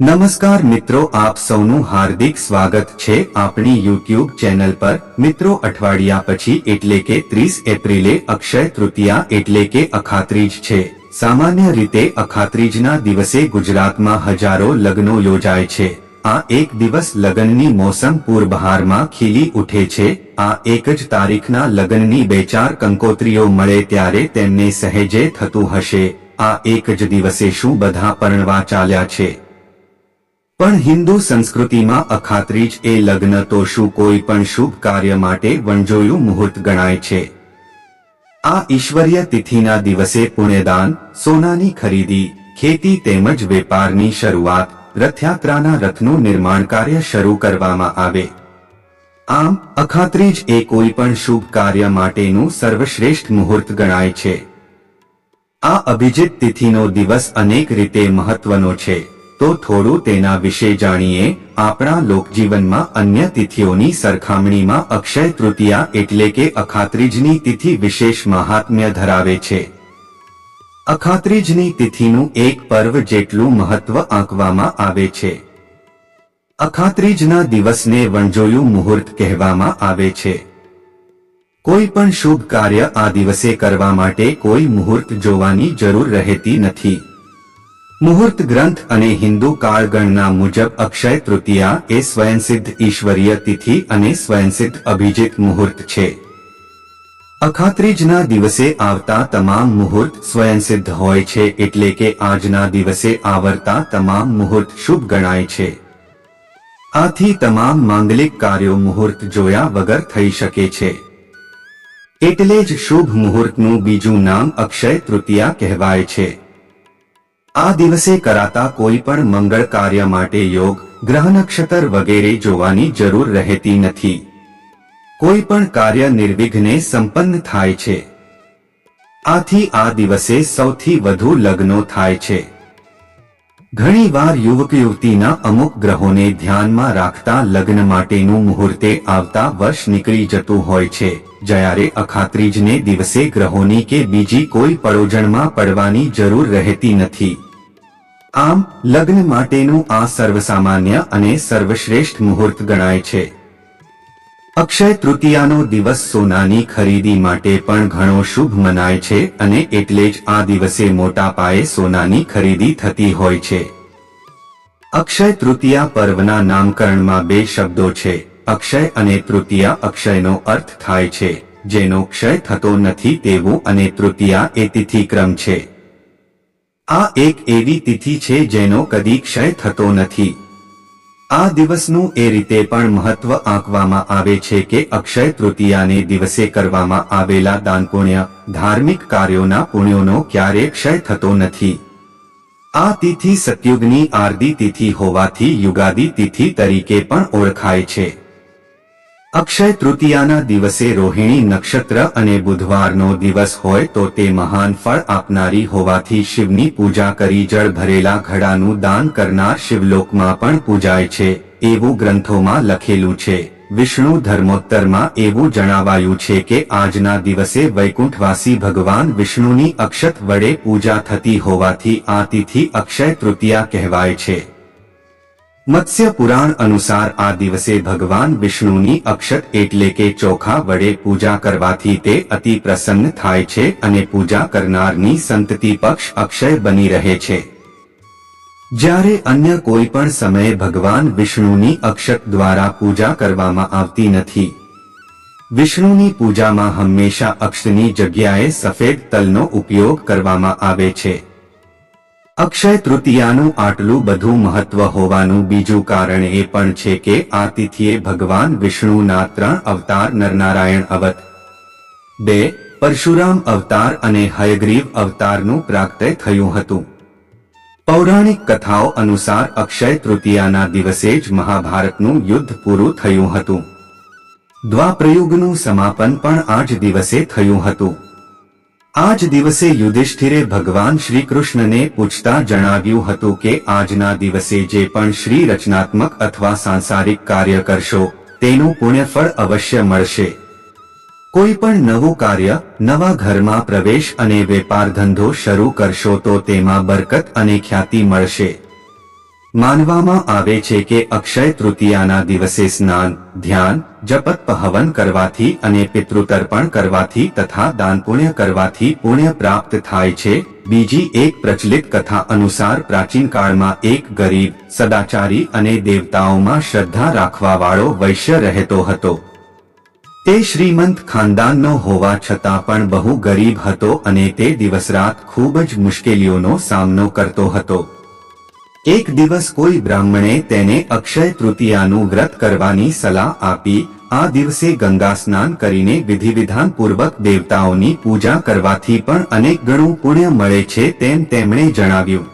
નમસ્કાર મિત્રો, આપ સૌનું હાર્દિક સ્વાગત છે આપણી યુટ્યુબ ચેનલ પર. મિત્રો, અઠવાડિયા પછી એટલે કે ત્રીસ એપ્રિલે અક્ષય તૃતીયા એટલે કે અખાત્રીજ છે. સામાન્ય રીતે અખાત્રીજના દિવસે ગુજરાતમાં હજારો લગ્નો યોજાય છે. આ એક દિવસ લગ્નની મોસમ પૂર્વહારમાં ખીલી ઉઠે છે. આ એક જ તારીખના લગ્નની બે ચાર કંકોત્રીઓ મળે ત્યારે તેમને સહેજે થતું હશે. આ એક જ દિવસે શું બધા પરણવા ચાલ્યા છે? પણ હિન્દુ સંસ્કૃતિમાં અખાત્રીજ એ લગ્ન તો શું કોઈ પણ શુભ કાર્ય માટે વણજોયું મુહૂર્ત ગણાય છે. આ ઈશ્વરીય તિથિના દિવસે પુણ્યદાન, સોનાની ખરીદી, ખેતી તેમજ વેપારની શરૂઆત, રથયાત્રાના રથનું નિર્માણ કાર્ય શરૂ કરવામાં આવે. આમ અખાત્રીજ એ કોઈ પણ શુભ કાર્ય માટેનું સર્વશ્રેષ્ઠ મુહૂર્ત ગણાય છે. આ અભિજીત તિથિનો દિવસ અનેક રીતે મહત્વનો છે. તો થોડું તેના વિશે જાણીએ. આપણા લોકજીવનમાં અન્ય તિથિઓની સરખામણીમાં અક્ષય તૃતીયા એટલે કે અખાત્રીજની તિથિ વિશેષ મહાત્મ્ય ધરાવે છે. અખાત્રીજની તિથિનું એક પર્વ જેટલું મહત્વ આંકવામાં આવે છે. અખાત્રીજના દિવસને વણજોયું મુહૂર્ત કહેવામાં આવે છે. કોઈ પણ શુભ કાર્ય આ દિવસે કરવા માટે કોઈ મુહૂર્ત જોવાની જરૂર રહેતી નથી. મુહૂર્ત ગ્રંથ અને હિન્દુ કાળગણના મુજબ અક્ષય તૃતીયા એ સ્વયંસિદ્ધ ઈશ્વરીય તિથિ અને સ્વયંસિદ્ધ અભિજીત મુહૂર્ત છે. અખાત્રીજના દિવસે આવતા તમામ મુહૂર્ત સ્વયંસિદ્ધ હોય છે એટલે કે આજના દિવસે આવરતા તમામ મુહૂર્ત શુભ ગણાય છે. આથી તમામ માંગલિક કાર્યો મુહૂર્ત જોયા વગર થઈ શકે છે. એટલે જ શુભ મુહૂર્તનું બીજું નામ અક્ષય તૃતીયા કહેવાય છે. આ દિવસે કરાતા કોઈ પણ મંગળ કાર્ય માટે યોગ, ગ્રહ નક્ષત્ર વગેરે જોવાની જરૂર રહેતી નથી. કોઈ પણ કાર્ય નિર્વિઘ્ને સંપન્ન થાય છે. આથી આ દિવસે સૌથી વધુ લગ્નો થાય છે. ઘણીવાર યુવક યુવતીના અમુક ગ્રહોને ધ્યાનમાં રાખતા લગ્ન માટેનું મુહૂર્તે આવતા વર્ષ નીકળી જતું હોય છે, જ્યારે અખાત્રીજને દિવસે ગ્રહોની કે બીજી કોઈ પડોજણમાં પડવાની જરૂર રહેતી નથી. આમ, લગ્ન માટેનું આ સર્વસામાન્ય અને સર્વશ્રેષ્ઠ મુહૂર્ત ગણાય છે. અક્ષય તૃતીયાનો દિવસ સોનાની ખરીદી માટે પણ ઘણો શુભ મનાય છે અને એટલે જ આ દિવસે મોટા પાયે સોનાની ખરીદી થતી હોય છે. અક્ષય તૃતીયા પર્વના નામકરણમાં બે શબ્દો છે. અક્ષય અને તૃતીયા અક્ષયનો અર્થ થાય છે. જેનો ક્ષય થતો નથી તેવું અને તૃતીયા એ તિથિક્રમ છે. આ એક એવી તિથિ છે જેનો કદી ક્ષય થતો નથી. આ દિવસનું એ રીતે પણ મહત્વ આંકવામાં આવે છે કે અક્ષય તૃતીયાને દિવસે કરવામાં આવેલા દાન પુણ્ય ધાર્મિક કાર્યોના પુણ્યોનો ક્યારે ક્ષય થતો નથી. આ તિથિ સતયુગની આરદી તિથિ હોવાથી યુગાદી તિથિ તરીકે પણ ઓળખાય છે. અક્ષય તૃતીયાના દિવસે રોહિણી નક્ષત્ર અને બુધવારનો દિવસ હોય તો તે મહાન ફળ આપનારી હોવાથી શિવની પૂજા કરી જળ ભરેલા ઘડાનું દાન કરનાર શિવલોકમાં પણ પૂજાય છે, એવું ગ્રંથોમાં લખેલું છે. વિષ્ણુ ધર્મોત્તરમાં એવું જણાવાયું છે કે આજના દિવસે વૈકુંઠવાસી ભગવાન વિષ્ણુની અક્ષત વડે પૂજા થતી હોવાથી આ તિથિ અક્ષય તૃતીયા કહેવાય છે. મત્સ્ય પુરાણ અનુસાર આ દિવસે ભગવાન વિષ્ણુની અક્ષત એટલે કે ચોખા વડે પૂજા કરવાથી તે અતિ પ્રસન્ન થાય છે અને પૂજા કરનારની સંતતિ પક્ષ અક્ષય બની રહે છે. જ્યારે અન્ય કોઈ પણ સમયે ભગવાન વિષ્ણુની અક્ષત દ્વારા પૂજા કરવામાં આવતી નથી. વિષ્ણુની પૂજામાં હંમેશા અક્ષની જગ્યાએ સફેદ તલનો ઉપયોગ કરવામાં આવે છે. અક્ષય તૃતીયાનું આટલું બધું મહત્વ હોવાનું બીજું કારણ એ પણ છે કે આ તિથિએ ભગવાન વિષ્ણુના ત્રણ અવતાર નરનારાયણ અવત, બે પરશુરામ અવતાર અને હયગ્રીવ અવતારનું પ્રાગટ્ય થયું હતું. પૌરાણિક કથાઓ અનુસાર અક્ષય તૃતીયાના દિવસે જ મહાભારતનું યુદ્ધ પૂરું થયું હતું. દ્વાપ્રયુગનું સમાપન પણ આ જ દિવસે થયું હતું. આ જ દિવસે યુધિષ્ઠિરે ભગવાન શ્રી કૃષ્ણને પૂછતા જણાવ્યું હતું કે આજના દિવસે જે પણ શ્રી રચનાત્મક અથવા સાંસારિક કાર્ય કરશો, તેનું પુણ્યફળ અવશ્ય મળશે. કોઈ પણ નવું કાર્ય, નવા ઘરમાં પ્રવેશ અને વેપાર ધંધો શરૂ કરશો તો તેમાં બરકત અને ખ્યાતિ મળશે. માનવામાં આવે છે કે અક્ષય તૃતીયાના દિવસે સ્નાન, ધ્યાન, જપત હવન કરવાથી અને પિતૃતર્પણ કરવાથી તથા દાન પુણ્ય કરવાથી પુણ્ય પ્રાપ્ત થાય છે. બીજી એક પ્રચલિત કથા અનુસાર પ્રાચીન કાળમાં એક ગરીબ, સદાચારી અને દેવતાઓમાં શ્રદ્ધા રાખવાવાળો વૈશ્ય રહેતો હતો. તે શ્રીમંત ખાનદાનનો હોવા છતાં પણ બહુ ગરીબ હતો અને તે દિવસ રાત ખૂબ જ મુશ્કેલીઓનો સામનો કરતો હતો. એક દિવસ કોઈ બ્રાહ્મણે તેને અક્ષય તૃતીયાનું વ્રત કરવાની સલાહ આપી, આ દિવસે ગંગા સ્નાન કરીને વિધિવિધાન પૂર્વક દેવતાઓની પૂજા કરવાથી પણ અનેક ગણું પુણ્ય મળે છે તેમ તેમણે જણાવ્યું.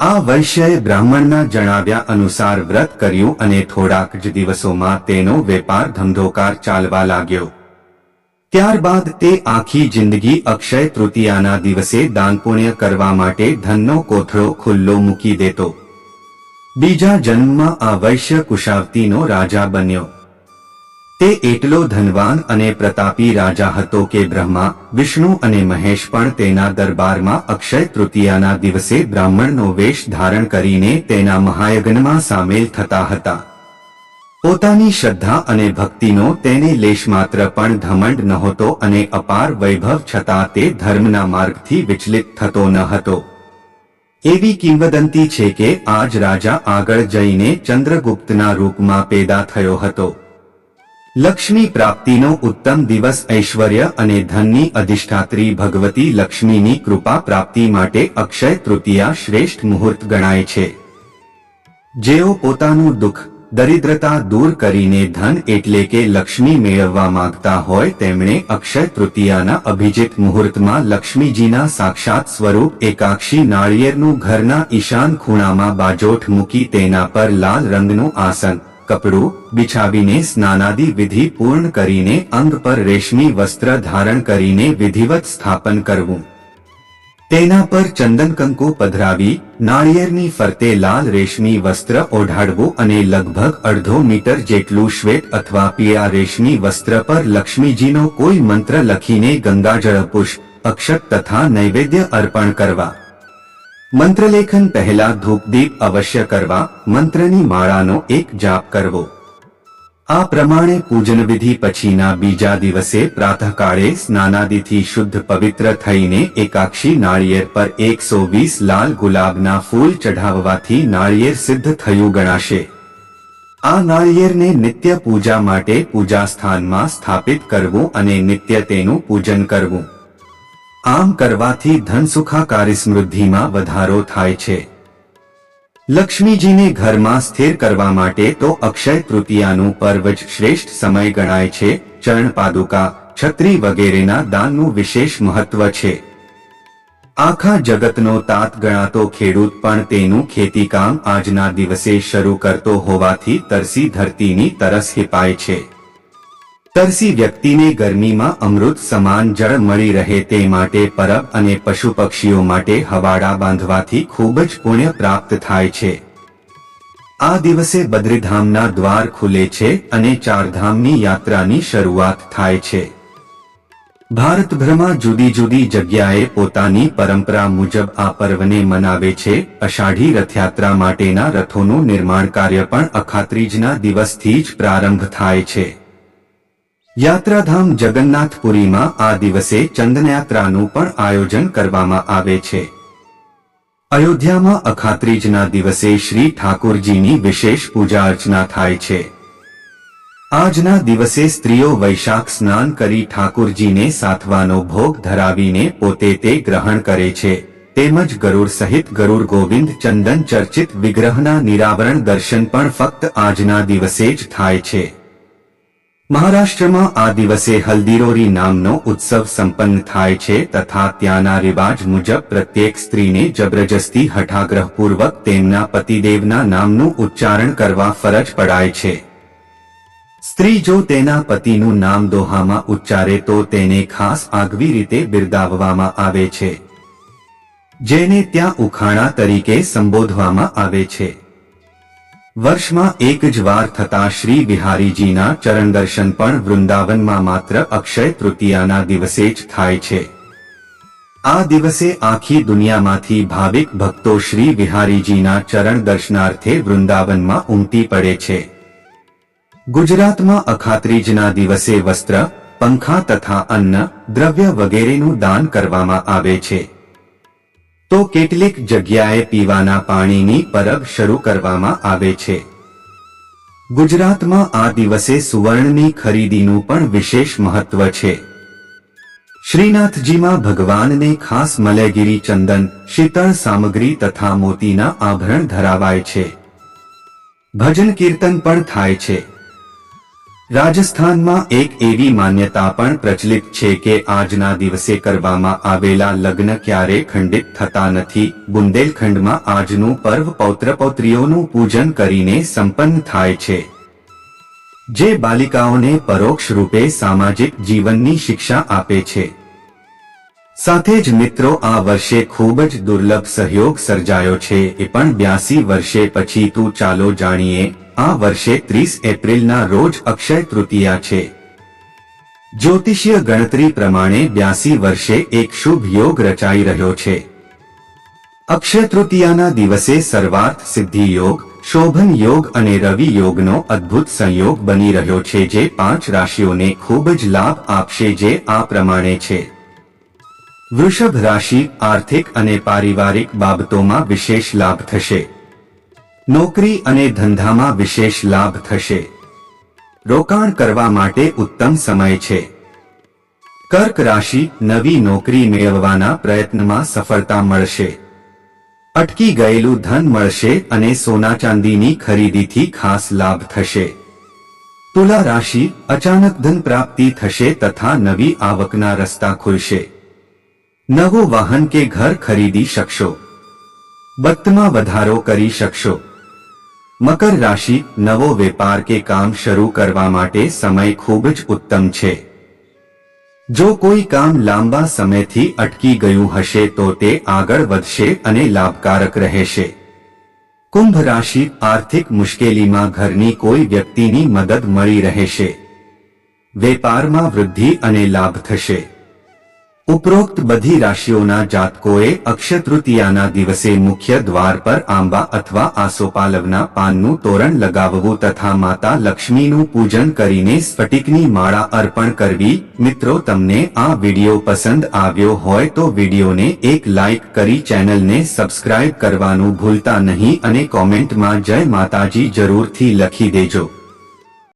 આ વૈશ્યએ બ્રાહ્મણના જણાવ્યા અનુસાર વ્રત કર્યું અને થોડાક જ દિવસોમાં તેનો વેપાર ધંધોકાર ચાલવા લાગ્યો. ત્યારબાદ તે આખી જિંદગી અક્ષય તૃતીયાના દિવસે દાન પુણ્ય કરવા માટે ધનનો કોથળો ખુલ્લો મૂકી દેતો. બીજા જન્મમાં આ વૈશ્ય કુશાવતીનો રાજા બન્યો. તે એટલો ધનવાન અને પ્રતાપી રાજા હતો કે બ્રહ્મા, વિષ્ણુ અને મહેશ પણ તેના દરબારમાં અક્ષય તૃતીયાના દિવસે બ્રાહ્મણનો વેશ ધારણ કરીને તેના મહાયજ્ઞમાં સામેલ થતા હતા. પોતાની શ્રદ્ધા અને ભક્તિનો તેને લેશમાત્ર પણ ઘમંડ નહોતો અને અપાર વૈભવ છતાં તે ધર્મના માર્ગથી વિચલિત થતો ન હતો. એવી કિંવદંતી છે કે આજ રાજા આગળ જઈને ચંદ્રગુપ્તના રૂપમાં પેદા થયો હતો. લક્ષ્મી પ્રાપ્તિનો ઉત્તમ દિવસ ઐશ્વર્ય અને ધનની અધિષ્ઠાત્રી ભગવતી લક્ષ્મીની કૃપા પ્રાપ્તિ માટે અક્ષય તૃતીયા શ્રેષ્ઠ મુહૂર્ત ગણાય છે. જેઓ પોતાનું દુઃખ દરિદ્રતા દૂર કરીને ધન એટલે કે લક્ષ્મી મેળવવા માંગતા હોય તેમણે અક્ષય તૃતીયાના અભિજીત મુહૂર્તમાં લક્ષ્મીજીના સાક્ષાત સ્વરૂપ એકાક્ષી નાળિયેરનું ઘરના ઈશાન ખૂણામાં બાજોઠ મૂકી તેના પર લાલ રંગનું આસન, કપડું, બિછાવીને સ્નાનાદિ વિધિ પૂર્ણ કરીને અંગ પર રેશમી વસ્ત્ર ધારણ કરીને વિધિવત સ્થાપન કરવું. તેના પર ચંદન કંકુ પધરાવી, નાળિયેરની ફરતે લાલ રેશમી વસ્ત્ર ઓઢાડવું અને લગભગ અડધો મીટર જેટલું શ્વેત અથવા પીળા રેશમી વસ્ત્ર પર લક્ષ્મીજીનો કોઈ મંત્ર લખીને ગંગાજળ પુષ્પ, અક્ષત તથા નૈવેદ્ય અર્પણ કરવા. મંત્રલેખન પહેલા ધૂપદીપ અવશ્ય કરવા, મંત્રની માળાનો એક જાપ કરવો. આ પ્રમાણે પૂજન વિધિ પછીના બીજા દિવસે પ્રાતઃકાળે સ્નાનાદિથી શુદ્ધ પવિત્ર થઈને એકાક્ષી નાળિયેર પર એકસો વીસ લાલ ગુલાબના ફૂલ ચઢાવવાથી નાળિયેર સિદ્ધ થયું ગણાશે. આ નાળિયેરને નિત્ય પૂજા માટે પૂજા સ્થાનમાં સ્થાપિત કરવું અને નિત્ય તેનું પૂજન કરવું. આમ કરવાથી ધનસુખાકારી સમૃદ્ધિમાં વધારો થાય છે. લક્ષ્મીજીને ઘરમાં સ્થિર કરવા માટે તો અક્ષય તૃતીયાનું પર્વ જ શ્રેષ્ઠ સમય ગણાય છે. ચરણ પાદુકા, છત્રી વગેરેના દાનનું વિશેષ મહત્વ છે. આખા જગતનો તાત ગણાતો ખેડૂત પણ તેનું ખેતીકામ આજના દિવસે શરૂ કરતો હોવાથી તરસી ધરતીની તરસ હિપાય છે. તરસી વ્યક્તિને ગરમીમાં અમૃત સમાન જળ મળી રહે તે માટે પરબ અને પશુ પક્ષીઓ માટે હવાડા બાંધવાથી ખૂબ જ પુણ્ય પ્રાપ્ત થાય છે. આ દિવસે બદ્રીધામના દ્વાર ખુલે છે અને ચારધામની યાત્રાની શરૂઆત થાય છે. ભારતભરમાં જુદી જુદી જગ્યાએ પોતાની પરંપરા મુજબ આ પર્વને મનાવે છે. અષાઢી રથયાત્રા માટેના રથોનું નિર્માણ કાર્ય પણ અખાત્રીજના દિવસથી જ પ્રારંભ થાય છે. યાત્રાધામ જગન્નાથપુરીમાં આ દિવસે ચંદનયાત્રાનું પણ આયોજન કરવામાં આવે છે. અયોધ્યામાં અખાત્રીજના દિવસે શ્રી ઠાકોરજીની વિશેષ પૂજા અર્ચના થાય છે. આજના દિવસે સ્ત્રીઓ વૈશાખ સ્નાન કરી ઠાકોરજીને સાથવાનો ભોગ ધરાવીને પોતે તે ગ્રહણ કરે છે. તેમજ ગરુડ સહિત ગરુડ ગોવિંદ ચંદન ચર્ચિત વિગ્રહના નિરાવરણ દર્શન પણ ફક્ત આજના દિવસે જ થાય છે. મહારાષ્ટ્રમાં આ દિવસે હલ્દીરોરી નામનો ઉત્સવ સંપન્ન થાય છે તથા ત્યાંના રિવાજ મુજબ પ્રત્યેક સ્ત્રીને જબરજસ્તી હઠાગ્રહપૂર્વક તેમના પતિદેવના નામનું ઉચ્ચારણ કરવા ફરજ પડાય છે. સ્ત્રી જો તેના પતિનું નામ દોહામાં ઉચ્ચારે તો તેને ખાસ આગવી રીતે બિરદાવવામાં આવે છે. જેને ત્યાં ઉખાણા તરીકે સંબોધવામાં આવે છે. વર્ષમાં એક જ વાર થતા શ્રી બિહારીજીના ચરણ દર્શન પણ વૃંદાવનમાં માત્ર અક્ષય તૃતીયાના દિવસે જ થાય છે. આ દિવસે આખી દુનિયામાંથી ભાવિક ભક્તો શ્રી વિહારીજીના ચરણ દર્શનાર્થે વૃંદાવનમાં ઉમટી પડે છે. ગુજરાતમાં અખાત્રીજના દિવસે વસ્ત્ર, પંખા તથા અન્ન, દ્રવ્ય વગેરેનું દાન કરવામાં આવે છે. તો કેટલીક જગ્યાએ પીવાના પાણીની પરબ શરૂ કરવામાં આવે છે. ગુજરાતમાં આ દિવસે સુવર્ણની ખરીદીનું પણ વિશેષ મહત્વ છે. શ્રીનાથજીમાં ભગવાનને ખાસ મલેગીરી ચંદન, શીતળ સામગ્રી તથા મોતીના આભરણ ધરાવાય છે. ભજન કીર્તન પણ થાય છે. રાજસ્થાનમાં એક એવી માન્યતા પણ પ્રચલિત છે કે આજના દિવસે કરવામાં આવેલા લગ્ન ક્યારે ખંડિત થતા નથી. બુંદેલખંડમાં આજનું પર્વ પૌત્ર પૌત્રીઓનું પૂજન કરીને સંપન્ન થાય છે. જે બાલિકાઓને પરોક્ષ રૂપે સામાજિક જીવનની શિક્ષા આપે છે. સાથે જ મિત્રો, આ વર્ષે ખૂબ જ દુર્લભ સહયોગ સર્જાયો છે. એ પણ બ્યાસી વર્ષે પછી તું ચાલો જાણીએ આ વર્ષે ત્રીસ એપ્રિલના રોજ અક્ષય તૃતીયા છે. જ્યોતિષીય ગણતરી પ્રમાણે બ્યાસી વર્ષે એક શુભ યોગ રચાઈ રહ્યો છે. અક્ષય તૃતીયાના દિવસે સર્વાર્થ સિદ્ધિ યોગ, શોભન યોગ અને રવિ યોગનો અદ્ભુત સંયોગ બની રહ્યો છે જે પાંચ રાશિઓને ખૂબ જ લાભ આપશે જે આ પ્રમાણે છે. વૃષભ રાશિ આર્થિક અને પારિવારિક બાબતોમાં વિશેષ લાભ થશે. નોકરી અને ધંધામાં વિશેષ લાભ થશે. રોકાણ કરવા માટે ઉત્તમ સમય છે. કર્ક રાશિ નવી નોકરી મેળવવાના પ્રયત્નમાં સફળતા મળશે. અટકી ગયેલું ધન મળશે અને સોના ચાંદીની ખરીદીથી ખાસ લાભ થશે. તુલા રાશિ અચાનક ધન પ્રાપ્તિ થશે તથા નવી આવકના રસ્તા ખુલશે. નવું વાહન કે ઘર ખરીદી શકશો. બત્તમાં વધારો કરી શકશો. મકર રાશિ નવો વેપાર કે કામ શરૂ કરવા માટે સમય ખૂબ જ ઉત્તમ છે. જો કોઈ કામ લાંબા સમયથી અટકી ગયું હશે તો તે આગળ વધશે અને લાભકારક રહેશે. કુંભ રાશિ આર્થિક મુશ્કેલીમાં ઘરની કોઈ વ્યક્તિની મદદ મળી રહેશે. વેપારમાં વૃદ્ધિ અને લાભ થશે. ઉપરોક્ત બધી રાશિઓના જાતકોએ અક્ષય તૃતીયાના દિવસે મુખ્ય દ્વાર પર આંબા અથવા આસોપાલવના પાનનું તોરણ લગાવવું તથા માતા લક્ષ્મીનું પૂજન કરીને સ્ફટિકની માળા અર્પણ કરવી. મિત્રો, તમને આ વિડિયો પસંદ આવ્યો હોય તો વિડિયોને એક લાઇક કરી ચેનલને સબસ્ક્રાઇબ કરવાનું ભૂલતા નહીં અને કોમેન્ટમાં જય માતાજી જરૂરથી લખી દેજો.